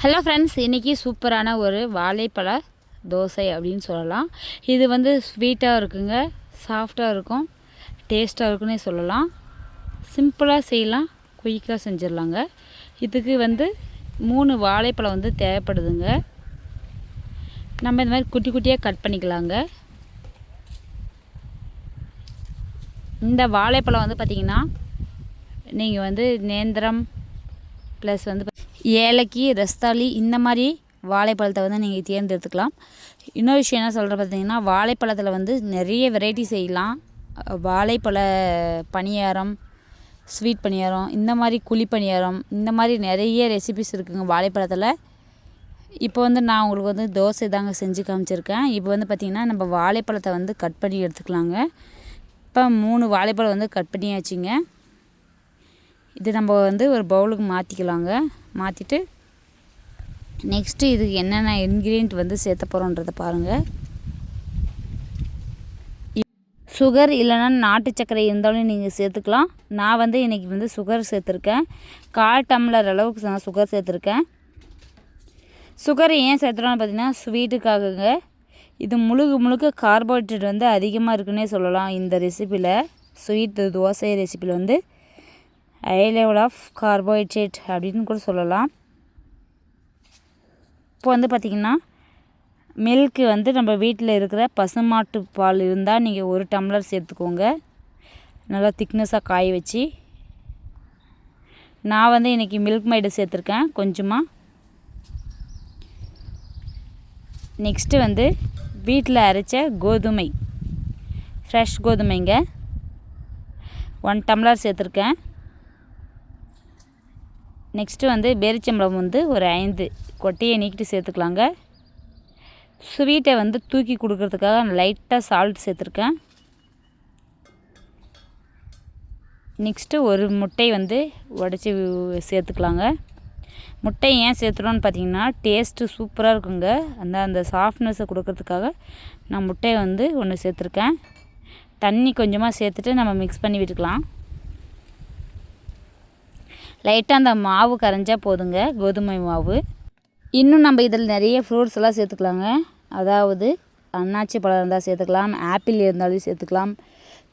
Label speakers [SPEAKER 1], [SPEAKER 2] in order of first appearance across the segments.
[SPEAKER 1] Hello friends இன்றைக்கி சூப்பரான ஒரு வாழைப்பழ தோசை அப்படின்னு சொல்லலாம். இது வந்து ஸ்வீட்டாக இருக்குங்க சாஃப்டாக இருக்கும் டேஸ்ட்டாக இருக்குன்னே சொல்லலாம். சிம்பிளாக செய்யலாம் குயிக்காக செஞ்சிடலாங்க. இதுக்கு வந்து மூணு வாழைப்பழம் வந்து தேவைப்படுதுங்க. நம்ம இந்த மாதிரி குட்டி குட்டியாக கட் பண்ணிக்கலாங்க. இந்த வாழைப்பழம் வந்து பார்த்திங்கன்னா நீங்கள் வந்து நேந்திரம் ப்ளஸ் வந்து ஏலக்கி ரஸ்தாளி இந்த மாதிரி வாழைப்பழத்தை வந்து நீங்கள் தேர்ந்தெடுத்துக்கலாம். இன்னொரு விஷயம் என்ன சொல்கிற பார்த்தீங்கன்னா வாழைப்பழத்தில் வந்து நிறைய வெரைட்டி செய்யலாம். வாழைப்பழ பணியாரம் ஸ்வீட் பணியாரம் இந்த மாதிரி குழி பணியாரம் இந்த மாதிரி நிறைய ரெசிபிஸ் இருக்குதுங்க வாழைப்பழத்தில். இப்போ வந்து நான் உங்களுக்கு வந்து தோசை தாங்க செஞ்சு காமிச்சிருக்கேன். இப்போ வந்து பார்த்திங்கன்னா நம்ம வாழைப்பழத்தை வந்து கட் பண்ணி எடுத்துக்கலாங்க. இப்போ மூணு வாழைப்பழம் வந்து கட் பண்ணியாச்சுங்க. இது நம்ம வந்து ஒரு பவுலுக்கு மாற்றிக்கலாங்க மாற்றிட்டு நெக்ஸ்ட்டு இதுக்கு என்னென்ன இன்க்ரீடியன்ட் வந்து சேர்த்த போகிறோன்றதை பாருங்கள் சுகர் இல்லைன்னா நாட்டு சர்க்கரை இருந்தாலும் நீங்கள் சேர்த்துக்கலாம். நான் வந்து இன்றைக்கி வந்து சுகர் சேர்த்துருக்கேன். கால் டம்ளர் அளவுக்கு நான் சுகர் சேர்த்துருக்கேன். சுகர் ஏன் சேர்த்துறோம்னு பார்த்தீங்கன்னா ஸ்வீட்டுக்காகங்க இது முழுக்க முழுக்க கார்போஹைட்ரேட் வந்து அதிகமாக இருக்குன்னே சொல்லலாம் இந்த ரெசிப்பியில் ஸ்வீட் தோசை ரெசிப்பியில் வந்து. ஹை லெவல் ஆஃப் கார்போஹைட்ரேட் அப்படின்னு கூட சொல்லலாம். இப்போ வந்து பார்த்திங்கன்னா மில்க்கு வந்து நம்ம வீட்டில் இருக்கிற பசுமாட்டு பால் இருந்தால் நீங்கள் ஒரு டம்ளர் சேர்த்துக்கோங்க. நல்லா திக்னஸாக காய வச்சு. நான் வந்து இன்றைக்கி மில்க் மைடு சேர்த்துருக்கேன் கொஞ்சமாக நெக்ஸ்ட்டு வந்து வீட்டில் அரைச்ச கோதுமை. ஃப்ரெஷ் கோதுமைங்க. ஒன் டம்ளர் சேர்த்துருக்கேன். நெக்ஸ்ட்டு வந்து பேரிச்சம்பழம் வந்து ஒரு ஐந்து கொட்டையை நீக்கிட்டு சேர்த்துக்கலாங்க. ஸ்வீட்டை வந்து தூக்கி கொடுக்கறதுக்காக லைட்டாக சால்ட் சேர்த்துருக்கேன். நெக்ஸ்ட்டு ஒரு முட்டை வந்து உடச்சி சேர்த்துக்கலாங்க. முட்டை ஏன் சேர்த்துறோன்னு பார்த்தீங்கன்னா டேஸ்ட்டு சூப்பராக இருக்குங்க. அந்த அந்த சாஃப்ட்னஸை கொடுக்கறதுக்காக நான் முட்டையை வந்து ஒன்று சேர்த்துருக்கேன். தண்ணி கொஞ்சமாக சேர்த்துட்டு நம்ம மிக்ஸ் பண்ணி விட்டுக்கலாம். லைட்டாக அந்த மாவு கரைஞ்சால் போதுங்க கோதுமை மாவு. இன்னும் நம்ம இதில் நிறைய ஃப்ரூட்ஸ் எல்லாம் சேர்த்துக்கலாங்க. அதாவது அன்னாச்சி பழம் இருந்தால் சேர்த்துக்கலாம் ஆப்பிள் இருந்தாலும் சேர்த்துக்கலாம்.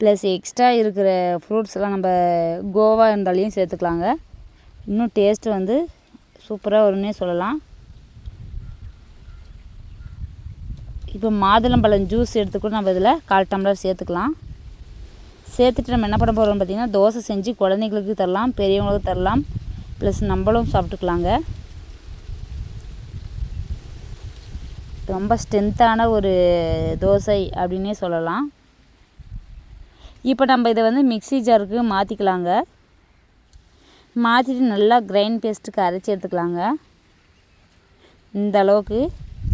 [SPEAKER 1] ப்ளஸ் எக்ஸ்ட்ரா இருக்கிற ஃப்ரூட்ஸ் எல்லாம் நம்ம கோவா இருந்தாலையும் சேர்த்துக்கலாங்க. இன்னும் டேஸ்ட்டு வந்து சூப்பராக வரும்னே சொல்லலாம். இப்போ மாதுளம்பழம் ஜூஸ் எடுத்துக்கூட நம்ம இதில் கால் டம்ளர் சேர்த்துக்கலாம். சேர்த்துட்டு நம்ம என்ன பண்ண போகிறோம் பார்த்திங்கன்னா தோசை செஞ்சு குழந்தைங்களுக்கு தரலாம் பெரியவங்களுக்கு தரலாம் ப்ளஸ் நம்மளும் சாப்பிட்டுக்கலாங்க. ரொம்ப ஸ்ட்ரென்த்தான ஒரு தோசை அப்படின்னே சொல்லலாம். இப்போ நம்ம இதை வந்து மிக்சி ஜாருக்கு மாற்றிக்கலாங்க மாற்றிட்டு நல்லா கிரைண்ட் பேஸ்ட்டுக்கு அரைச்சி எடுத்துக்கலாங்க. இந்த அளவுக்கு.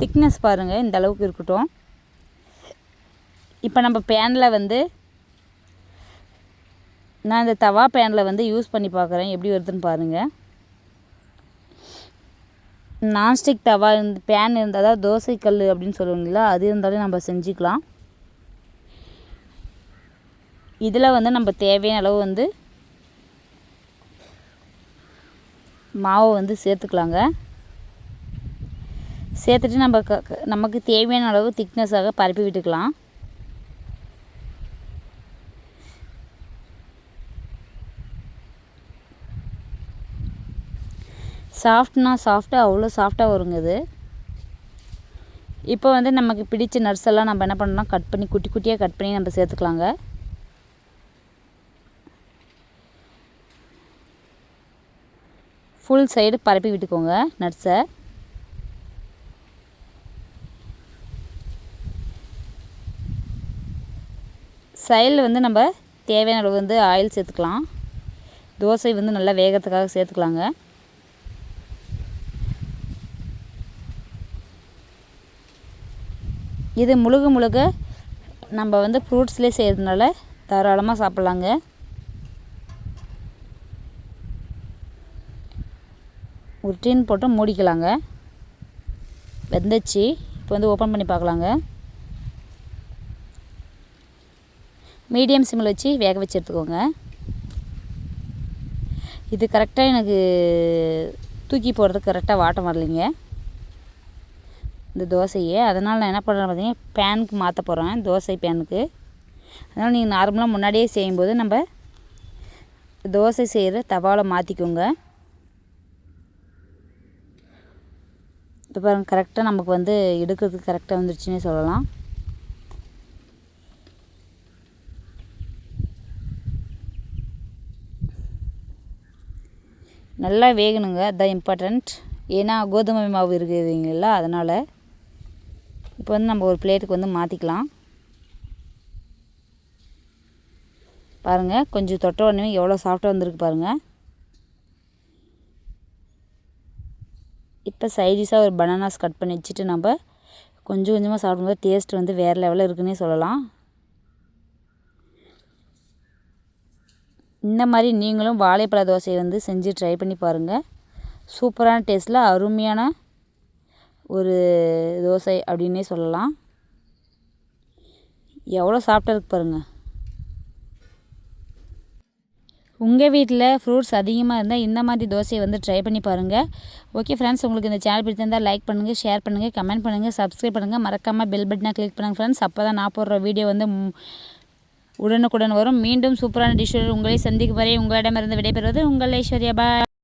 [SPEAKER 1] திக்னஸ் பாருங்கள் இந்த அளவுக்கு இருக்கட்டும். இப்போ நம்ம பேனில் வந்து நான் இந்த தவா பேனில் வந்து யூஸ் பண்ணி பார்க்குறேன் எப்படி வருதுன்னு பாருங்கள் நான்ஸ்டிக் தவா இருந்து பேன் இருந்தால் தான் தோசை கல் அப்படின்னு சொல்லுவீங்களா? அது இருந்தாலும் நம்ம செஞ்சுக்கலாம். இதில் வந்து நம்ம தேவையான அளவு வந்து மாவை வந்து சேர்த்துக்கலாங்க. சேர்த்துட்டு நம்ம க நமக்கு தேவையான அளவு திக்னஸாக பரப்பி விட்டுக்கலாம். சாஃப்ட்னா சாஃப்ட்டு அவ்வளோ சாஃப்டாக வருங்க இது. இப்போ வந்து நமக்கு பிடிச்ச நட்ஸ் எல்லாம் நம்ம என்ன பண்ணலாம் கட் பண்ணி குட்டி குட்டியாக கட் பண்ணி நம்ம சேர்த்துக்கலாங்க. ஃபுல் சைடு பரப்பி விட்டுக்கோங்க நட்ஸை. சைடில் வந்து நம்ம தேவையான அளவு வந்து ஆயில் சேர்த்துக்கலாம். தோசை வந்து நல்லா வேகத்துக்காக சேர்த்துக்கலாங்க. இது முழுக முழுக நம்ம வந்து ஃப்ரூட்ஸ்லேயே செய்கிறதுனால தாராளமாக சாப்பிட்லாங்க. ஒரு டீன் போட்டு மூடிக்கலாங்க. வெந்துச்சு. இப்போ வந்து ஓப்பன் பண்ணி பார்க்கலாங்க. மீடியம் சிம்மில் வச்சு வேக வச்சு எடுத்துக்கோங்க. இது கரெக்டாக எனக்கு தூக்கி போடுறதுக்கு கரெக்டாக வாட்டம் வரலைங்க. இந்த தோசையை. அதனால் நான் என்ன பண்ணுறேன் பார்த்தீங்கன்னா பேனுக்கு மாற்ற போகிறேன் தோசை பேனுக்கு அதனால் நீங்கள் நார்மலாக முன்னாடியே செய்யும்போது நம்ம தோசை செய்கிற தவாவில் மாற்றிக்கோங்க இப்போ பாருங்கள் கரெக்டாக நமக்கு வந்து எடுக்கிறதுக்கு கரெக்டாக வந்துருச்சுன்னே சொல்லலாம். நல்லா வேகணுங்க. அதுதான் இம்பார்ட்டண்ட் ஏன்னா கோதுமை மாவு இருக்குதுங்களா அதனால் இப்போ வந்து நம்ம ஒரு பிளேட்டுக்கு வந்து மாற்றிக்கலாம் பாருங்கள் கொஞ்சம் தொட்ட உடனே எவ்வளோ சாஃப்டாக வந்திருக்கு பாருங்கள் இப்போ சைடிஷாக ஒரு பனானாஸ் கட் பண்ணி வச்சுட்டு நம்ம கொஞ்சம் கொஞ்சமாக சாப்பிடும்போது டேஸ்ட் வந்து வேறு லெவலில் இருக்குன்னே சொல்லலாம். இந்த மாதிரி நீங்களும் வாழைப்பழ தோசையை வந்து செஞ்சு ட்ரை பண்ணி பாருங்கள் சூப்பரான டேஸ்ட்டில் அருமையான ஒரு தோசை அப்படின்னே சொல்லலாம். எவ்வளோ சாப்பிட்டதுக்கு பாருங்கள் உங்கள் வீட்டில் ஃப்ரூட்ஸ் அதிகமாக இருந்தால் இந்த மாதிரி தோசையை வந்து ட்ரை பண்ணி பாருங்கள் ஓகே ஃப்ரெண்ட்ஸ் உங்களுக்கு இந்த சேனல் பிடிச்சிருந்தால் லைக் பண்ணுங்கள் ஷேர் பண்ணுங்கள் கமெண்ட் பண்ணுங்கள் சப்ஸ்கிரைப் பண்ணுங்கள் மறக்காமல் பெல் பட்டனை கிளிக் பண்ணுங்கள் ஃப்ரெண்ட்ஸ் அப்போ தான் நான் போடுற வீடியோ வந்து உடனுக்குடன் வரும். மீண்டும் சூப்பரான டிஷ்ஷுடன் உங்களை சந்திக்கும் வரை உங்களிடமிருந்து விடைபெறுவது உங்கள் ஐஸ்வர்யா. பாய்